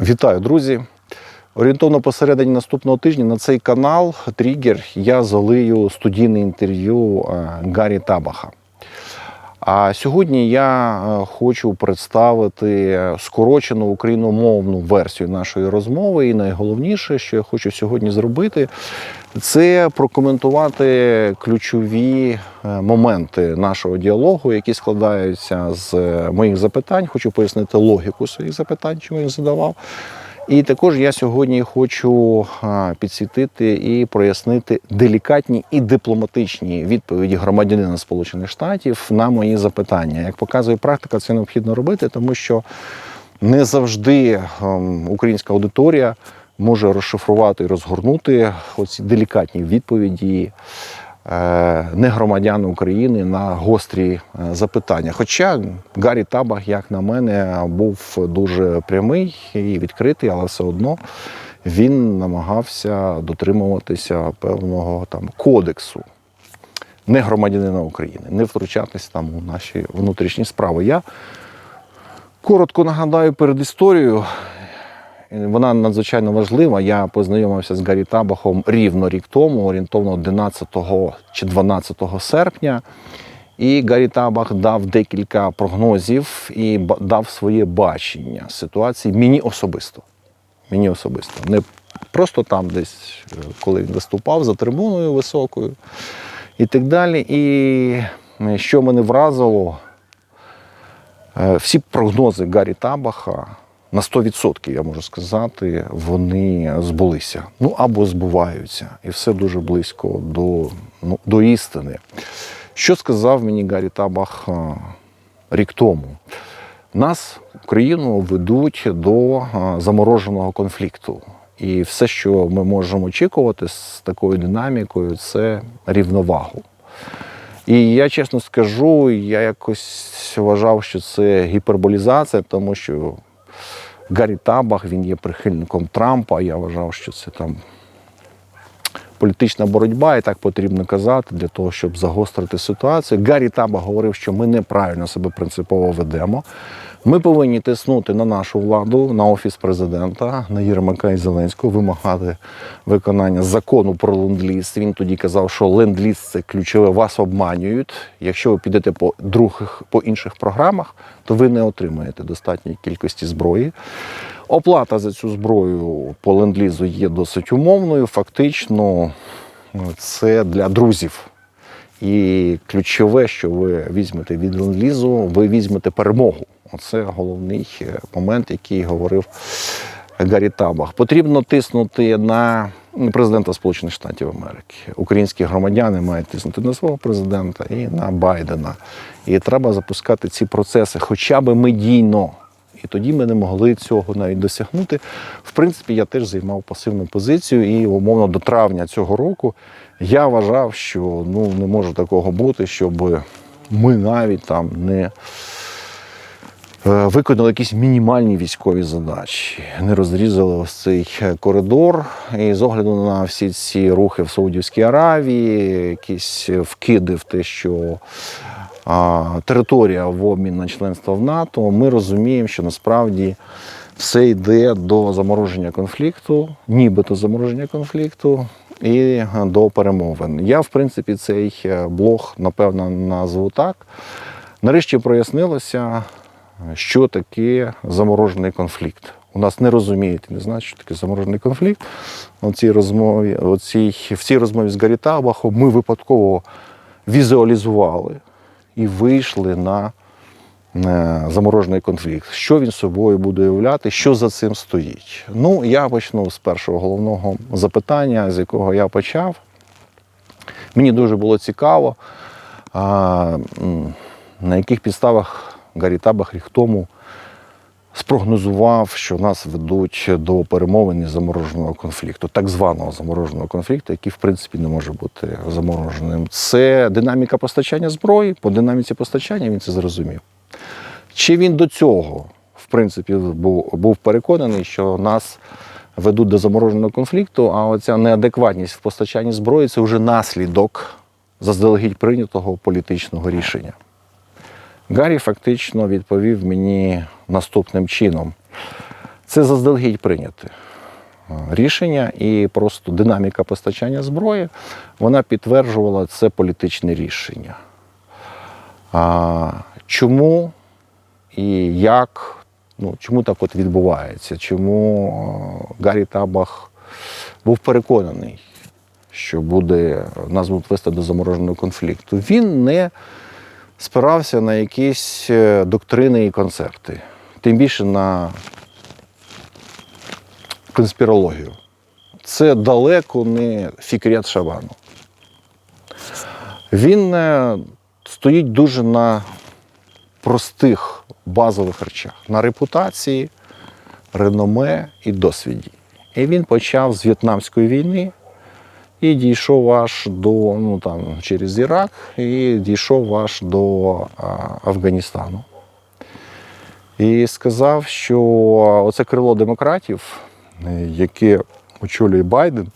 Вітаю, друзі! Орієнтовно посередині наступного тижня на цей канал Трігер я залию студійне інтерв'ю е, Гаррі Табаха. А сьогодні я е, хочу представити скорочену україномовну версію нашої розмови. І найголовніше, що я хочу сьогодні зробити, це прокоментувати ключові е, моменти нашого діалогу, які складаються з е, моїх запитань. Хочу пояснити логіку своїх запитань, чому їх задавав. І також я сьогодні хочу підсвітити і прояснити делікатні і дипломатичні відповіді громадянина Сполучених Штатів на мої запитання. Як показує практика, це необхідно робити, тому що не завжди ем, українська аудиторія може розшифрувати і розгорнути оці делікатні відповіді е, негромадян України на гострі е, запитання. Хоча Гаррі Табах, як на мене, був дуже прямий і відкритий, але все одно він намагався дотримуватися певного там кодексу не громадянина України, не втручатись там у наші внутрішні справи. Я коротко нагадаю перед історією. Вона надзвичайно важлива. Я познайомився з Гаррі Табахом рівно рік тому, орієнтовно 11 чи 12 серпня. І Гаррі Табах дав декілька прогнозів і дав своє бачення ситуації мені особисто. Мені особисто. Не просто там десь, е, коли він виступав за трибуною високою і так далі. І е, що мене вразило, Е, Всі прогнози Гаррі Табаха на 100%, я можу сказати, вони збулися. Ну або збуваються. І все дуже близько до, ну, до істини. Що сказав мені Гаррі Табах е, рік тому? Нас, Україну, ведуть до е, замороженого конфлікту. І все, що ми можемо очікувати з такою динамікою, це рівновагу. І я чесно скажу, я якось вважав, що це гіперболізація, тому що Гаррі Табах він є прихильником Трампа. Я вважав, що це там політична боротьба, і так потрібно казати для того, щоб загострити ситуацію. Гаррі Табах говорив, що ми неправильно себе принципово ведемо. Ми повинні тиснути на нашу владу, на офіс президента, на Єрмака і Зеленського, вимагати виконання закону про ленд-ліз. Він тоді казав, що ленд-ліз – це ключове, вас обманюють. Якщо ви підете по других по інших програмах, то ви не отримаєте достатньої кількості зброї. Оплата за цю зброю по ленд-лізу є досить умовною. Фактично, це для друзів. І ключове, що ви візьмете від ленд-лізу, ви візьмете перемогу. Оце головний е, момент, який говорив Гаррі Табах. Потрібно тиснути на президента Сполучених Штатів Америки. Українські громадяни мають тиснути на свого президента і на Байдена. І треба запускати ці процеси хоча б медійно. І тоді ми не могли цього навіть досягнути. В принципі, я теж займав пасивну позицію, і умовно до травня цього року я вважав, що ну не може такого бути, щоб ми навіть там не е, виконали якісь мінімальні військові задачі, не розрізали ось цей коридор. І з огляду на всі ці рухи в Саудівській Аравії, якісь вкиди в те, що територія в обмін на членство в НАТО, ми розуміємо, що насправді все йде до замороження конфлікту, нібито замороження конфлікту і е, до перемовин. Я, в принципі, цей е, блог, напевно, назву так. Нарешті прояснилося, що таке заморожений конфлікт. У нас не розуміють, не знають, що таке заморожений конфлікт. У цій розмові, у цій, в цій розмові з Гаррі Табахом ми випадково візуалізували і вийшли на е, заморожений конфлікт. Що він собою буде уявляти, що за цим стоїть? Ну, я почну з першого головного запитання, з якого я почав. Мені дуже було цікаво, на яких підставах Гаррі Табах рік тому спрогнозував, що нас ведуть до перемовин замороженого конфлікту, так званого замороженого конфлікту, який в принципі не може бути замороженим. Це динаміка постачання зброї. По динаміці постачання він це зрозумів. Чи він до цього, в принципі, був, був переконаний, що нас ведуть до замороженого конфлікту, а оця неадекватність в постачанні зброї це вже наслідок заздалегідь прийнятого політичного рішення. Гаррі фактично відповів мені наступним чином. Це заздалегідь прийняте е, рішення, і просто динаміка постачання зброї вона підтверджувала це політичне рішення. А, чому і як, ну, чому так от відбувається? Чому е, Гаррі Табах був переконаний, що буде, нас будуть вести до замороженого конфлікту? Він не спирався на якісь е, доктрини і концепти, тим більше на конспірологію. Це далеко не фікрят Шабану. Він е, стоїть дуже на простих базових речах: на репутації, реноме і досвіді. І він почав з В'єтнамської війни і дійшов аж до ну там через Ірак, і дійшов аж до Афганістану. І сказав, що оце крило демократів, яке очолює Байден,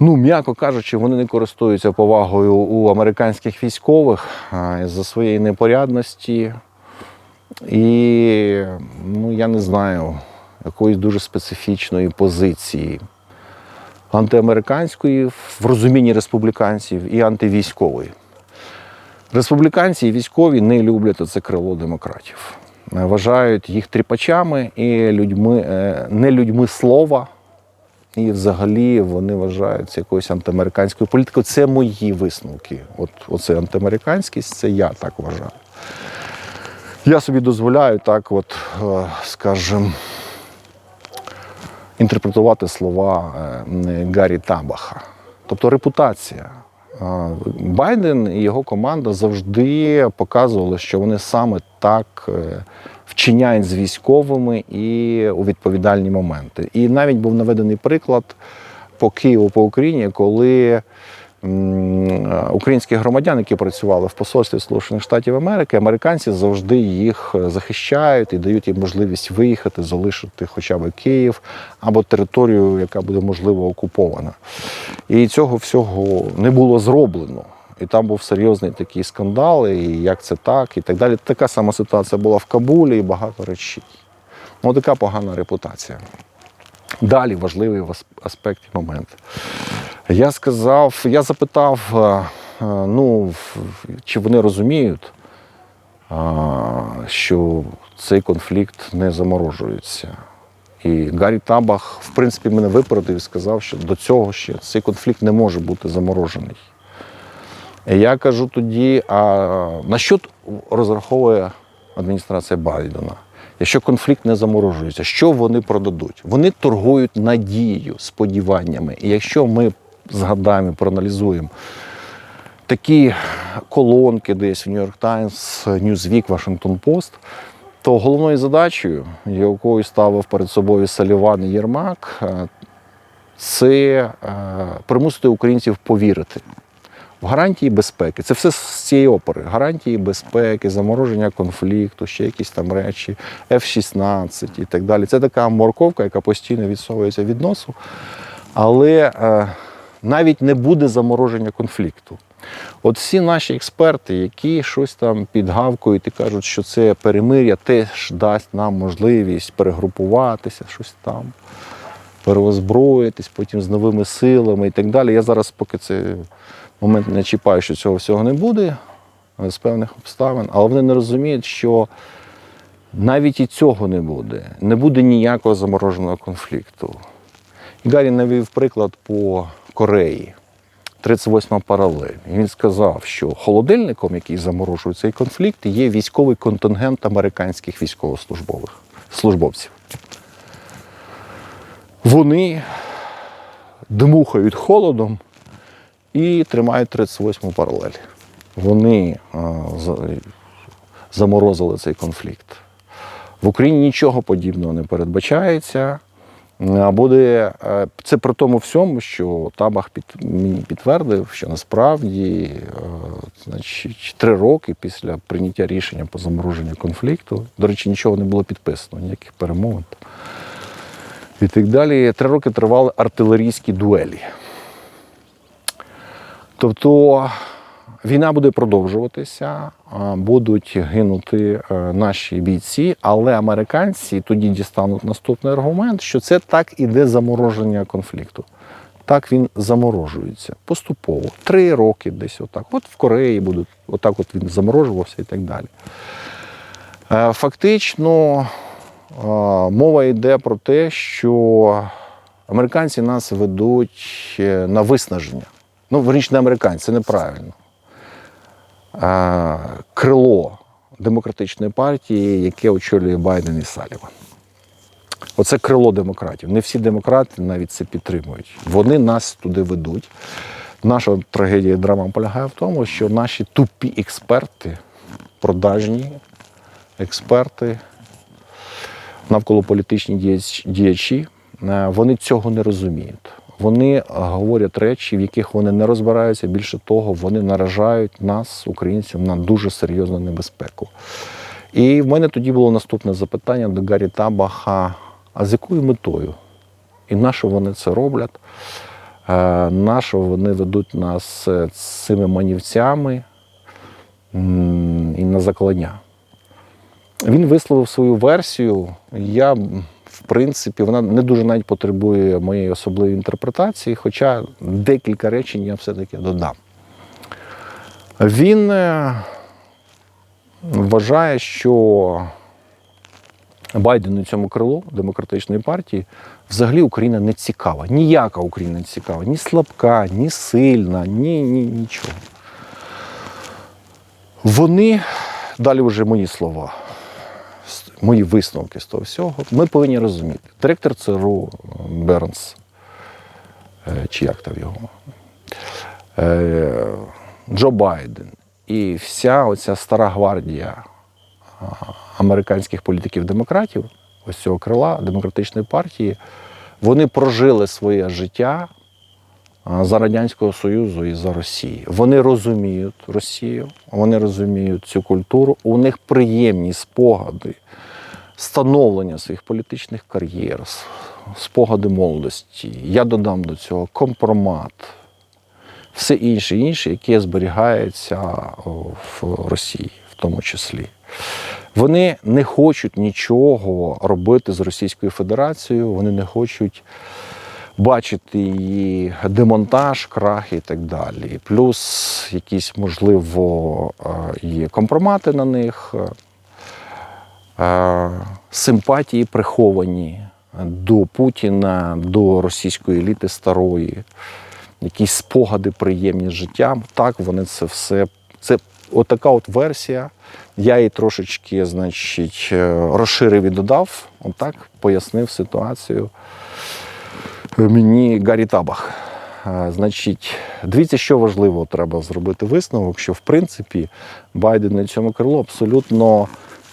ну, м'яко кажучи, вони не користуються повагою у американських військових за своєї непорядності. І, ну, я не знаю, якоїсь дуже специфічної позиції антиамериканської в розумінні республіканців і антивійськової. Республіканці і військові не люблять це крило демократів. Е, Вважають їх тріпачами і людьми, е, не людьми слова. І взагалі вони вважають це якоюсь антиамериканською політикою. Це мої висновки. От оце антиамериканськість, це я так вважаю. Я собі дозволяю так, от, е, скажімо, інтерпретувати слова е, Гаррі Табаха. Тобто репутація. Е, Байден і його команда завжди показували, що вони саме так е, вчиняють з військовими і у відповідальні моменти. І навіть був наведений приклад по Києву, по Україні, коли е, українські громадяни, які працювали в посольстві Сполучених Штатів Америки, американці завжди їх е, захищають і дають їм можливість виїхати, залишити хоча б Київ або територію, яка буде можливо окупована. І цього всього не було зроблено. І там був серйозний такий скандал, і як це так, і так далі. Така сама ситуація була в Кабулі і багато речей. Ну, така погана репутація. Далі важливий ас- аспект і момент. Я сказав, я запитав, е, е, ну, чи вони розуміють, е, що цей конфлікт не заморожується. І Гаррі Табах, в принципі, мене випередив і сказав, що до цього ще цей конфлікт не може бути заморожений. І я кажу тоді: а на що розраховує адміністрація Байдена? Якщо конфлікт не заморожується, що вони продадуть? Вони торгують надією, сподіваннями. І якщо ми згадаємо, проаналізуємо такі колонки десь в Нью-Йорк Таймс, Newsweek, Washington Post, то головною задачею, якою ставив перед собою Саліван і Єрмак, е, це е, примусити українців повірити в гарантії безпеки. Це все з цієї опери. Гарантії безпеки, замороження конфлікту, ще якісь там речі, F-16 і так далі. Це така морковка, яка постійно відсовується від носу. Але е, навіть не буде замороження конфлікту. От всі наші експерти, які щось там підгавкують і кажуть, що це перемир'я теж дасть нам можливість перегрупуватися, щось там, переозброїтись, потім з новими силами і так далі. Я зараз, поки цей момент не чіпаю, що цього всього не буде з певних обставин, але вони не розуміють, що навіть і цього не буде. Не буде ніякого замороженого конфлікту. І Гаррі навів приклад по Кореї. 38 паралель. Він сказав, що холодильником, який заморожує цей конфлікт, є військовий контингент американських військовослужбових службовців. Вони дмухають холодом і тримають 38 паралель. Вони заморозили цей конфлікт. В Україні нічого подібного не передбачається. Буде е, це при тому всьому, що Табах мені підтвердив, що насправді е, значить, три роки після прийняття рішення по замороженню конфлікту, до речі, нічого не було підписано, ніяких перемовин. І так далі. Три роки тривали артилерійські дуелі. Тобто Війна буде продовжуватися, будуть гинути е, наші бійці, але американці тоді дістануть наступний аргумент, що це так іде замороження конфлікту. Так він заморожується поступово. Три роки десь отак. От в Кореї будуть, отак от він заморожувався і так далі. Е, Фактично, е, мова йде про те, що американці нас ведуть на виснаження. Ну, верніше, не американці, це неправильно. Крило демократичної партії, яке очолює Байден і Саліван. Оце крило демократів. Не всі демократи навіть це підтримують. Вони нас туди ведуть. Наша трагедія і драма полягає в тому, що наші тупі експерти, продажні експерти, навколополітичні діяч- діячі, е, вони цього не розуміють. Вони е, говорять речі, в яких вони не розбираються. Більше того, вони наражають нас, українців, на дуже серйозну небезпеку. І в мене тоді було наступне запитання до Гаррі Табаха: а з якою метою? І на що вони це роблять? Е, На що вони ведуть нас е, цими манівцями і на заклання? Він висловив свою версію. Я, принципі, вона не дуже навіть потребує моєї особливої інтерпретації, хоча декілька речень я все-таки додам. Він е, вважає, що Байдену цьому крилу демократичної партії взагалі Україна не цікава. Ніяка Україна не цікава, ні слабка, ні сильна, ні, ні нічого. Вони, далі вже мої слова, мої висновки з того всього, ми повинні розуміти. Директор ЦРУ Бернс, е, чи як там його, е, Джо Байден і вся оця стара гвардія американських політиків-демократів, ось цього крила демократичної партії, вони прожили своє життя за Радянського Союзу і за Росії. Вони розуміють Росію, вони розуміють цю культуру, у них приємні спогади становлення своїх політичних кар'єр, спогади молодості. Я додам до цього компромат, все інше, інше, яке зберігається в Росії, в тому числі. Вони не хочуть нічого робити з Російською Федерацією, вони не хочуть бачити її демонтаж, крах і так далі. Плюс якісь, можливо, е, є компромати на них, е, симпатії приховані до Путіна, до російської еліти старої, якісь спогади приємні з життям. Так, вони це все. Це отака от версія. Я її трошечки, значить, е, розширив і додав. Отак пояснив ситуацію мені Гаррі Табах. Е, Значить, дивіться, що важливо треба зробити висновок, що в принципі Байдену і цьому крилу абсолютно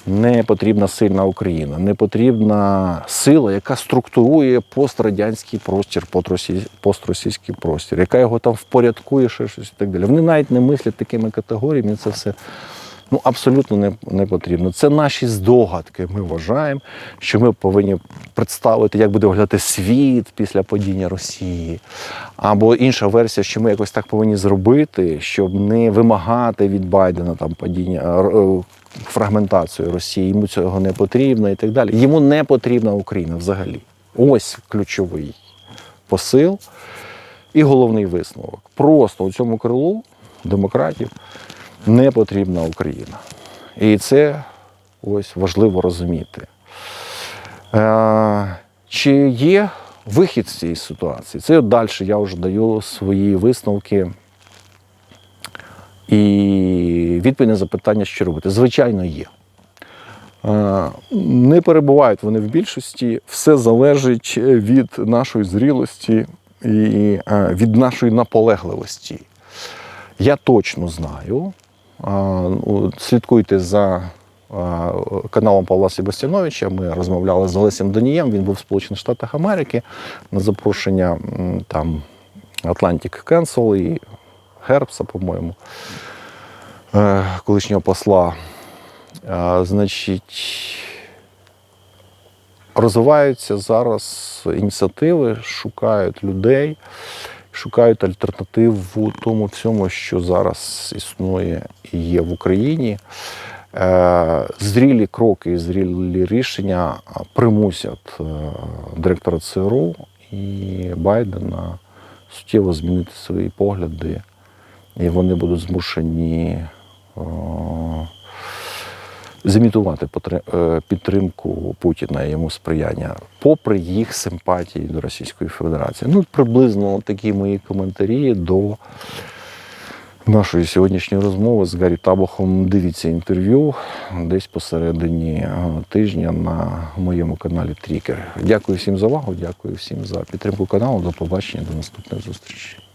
не потрібна сильна Україна, не потрібна сила, яка структурує пострадянський простір, постросійський простір, яка його там впорядкує, ще щось і так далі. Вони навіть не мислять такими категоріями. Це все ну, абсолютно не, не потрібно. Це наші здогадки. Ми вважаємо, що ми повинні представити, як буде виглядати світ після падіння Росії. Або інша версія, що ми якось так повинні зробити, щоб не вимагати від Байдена там падіння е, фрагментацію Росії. Йому цього не потрібно і так далі. Йому не потрібна Україна взагалі. Ось ключовий посил і головний висновок. Просто у цьому крилу демократів не потрібна Україна. І це ось важливо розуміти. Е, чи є вихід з цієї ситуації? Це далі я вже даю свої висновки і відповідь на запитання, що робити. Звичайно, є. Е, Не перебувають вони в більшості, все залежить від нашої зрілості і е, від нашої наполегливості. Я точно знаю, слідкуйте за каналом Павла Себастьяновича. Ми розмовляли з Олесем Донієм. Він був в Сполучених Штатах Америки на запрошення там Atlantic Council і Гербса, по-моєму, е, колишнього посла. Значить, розвиваються зараз ініціативи, шукають людей, шукають альтернативу тому всьому, що зараз існує і є в Україні. Е, Зрілі кроки зрілі рішення примусять е, директора ЦРУ і Байдена суттєво змінити свої погляди, і вони будуть змушені е, зімітувати е, підтримку Путіна і йому сприяння, попри їх симпатії до Російської Федерації. Ну, приблизно такі мої коментарі до нашої сьогоднішньої розмови з Гаррі Табохом. Дивіться інтерв'ю десь посередині е, тижня на моєму каналі Трікер. Дякую всім за увагу, дякую всім за підтримку каналу. До побачення, до наступних зустрічей.